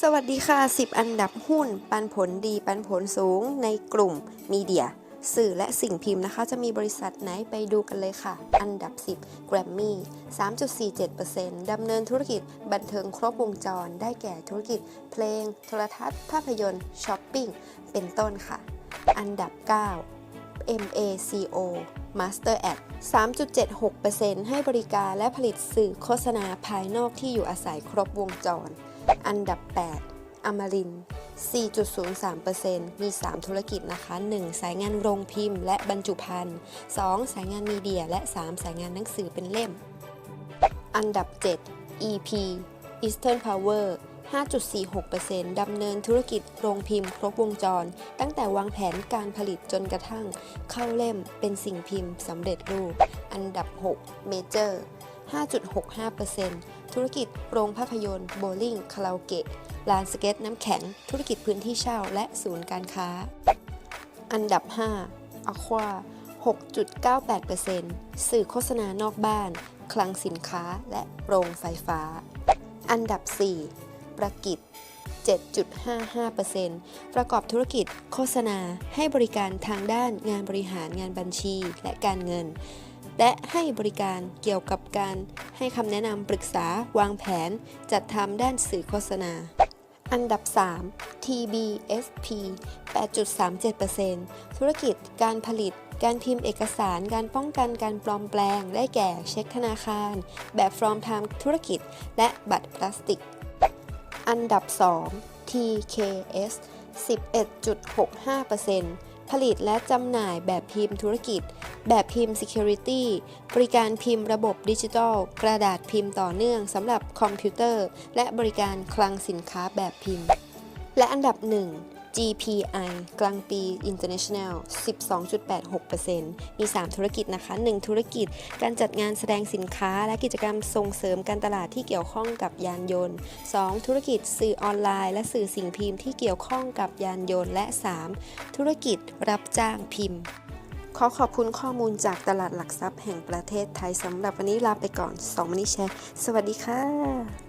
สวัสดีค่ะ 10 อันดับหุ้น ปันผลดีปันผลสูงในกลุ่มมีเดีย สื่อและสิ่งพิมพ์นะคะ จะมีบริษัทไหนไปดูกันเลยค่ะ อันดับ 10 Grammy 3.47%ดำเนินธุรกิจบันเทิงครบวงจร ได้แก่ธุรกิจ เพลง โทรทัศน์ ภาพยนตร์ช้อปปิ้ง เป็นต้นค่ะ อันดับ 9 MACO Master Ad 3.76%ให้บริการและผลิตสื่อโฆษณาภายนอกที่อยู่อาศัยครบวงจร อันดับ 8อมรินทร์4.03%มี 3 ธุรกิจนะคะ 1 สายงานโรงพิมพ์และบรรจุภัณฑ์ 2 สายงานมีเดีย และ 3 สายงานหนังสือเป็นเล่ม อันดับ 7 EP Eastern Power 5.46%ดำเนินธุรกิจโรงพิมพ์ครบวงจร ตั้งแต่วางแผนการผลิตจนกระทั่ง เข้าเล่มเป็นสิ่งพิมพ์สำเร็จรูป อันดับ 6 Major 5.65%ธุรกิจโรงภาพยนตร์โบลิ่งคาราโอเกะลานสเก็ตน้ำแข็ง ธุรกิจพื้นที่เช่า และศูนย์การค้า อันดับ 5 Aqua 6.98%สื่อโฆษณานอกบ้าน คลังสินค้าและโรงไฟฟ้า อันดับ 4 ประกิจ 7.55%ประกอบธุรกิจ โฆษณา ให้บริการทางด้านงานบริหารงานบัญชีและการเงิน และให้บริการเกี่ยวกับการให้คำแนะนำปรึกษาวางแผน จัดทำด้านสื่อโฆษณา อันดับ 3 TBSP 8.37%ธุรกิจการผลิตการพิมพ์เอกสารการป้องกันการปลอมแปลง ได้แก่เช็คธนาคาร แบบฟอร์มทางธุรกิจ และบัตรพลาสติก อันดับ 2 TKS 11.65%ผลิตและจำหน่ายแบบพิมพ์ธุรกิจ แบบพิมพ์ Security บริการพิมพ์ระบบดิจิทัล กระดาษพิมพ์ต่อเนื่องสำหรับคอมพิวเตอร์ และบริการคลังสินค้าแบบพิมพ์ และอันดับ 1 GPI กลางปี International 12.86%มี 3 ธุรกิจนะคะ 1 ธุรกิจการจัดงานแสดงสินค้าและกิจกรรมส่งเสริมการตลาดที่เกี่ยวข้องกับยานยนต์ 2 ธุรกิจสื่อออนไลน์ และสื่อสิ่งพิมพ์ที่เกี่ยวข้องกับยานยนต์ และ 3 ธุรกิจรับจ้างพิมพ์ ขอขอบคุณข้อมูลจากตลาดหลักทรัพย์แห่งประเทศไทยสำหรับวันนี้ลาไปก่อน2วันนี้แชร์ สวัสดีค่ะ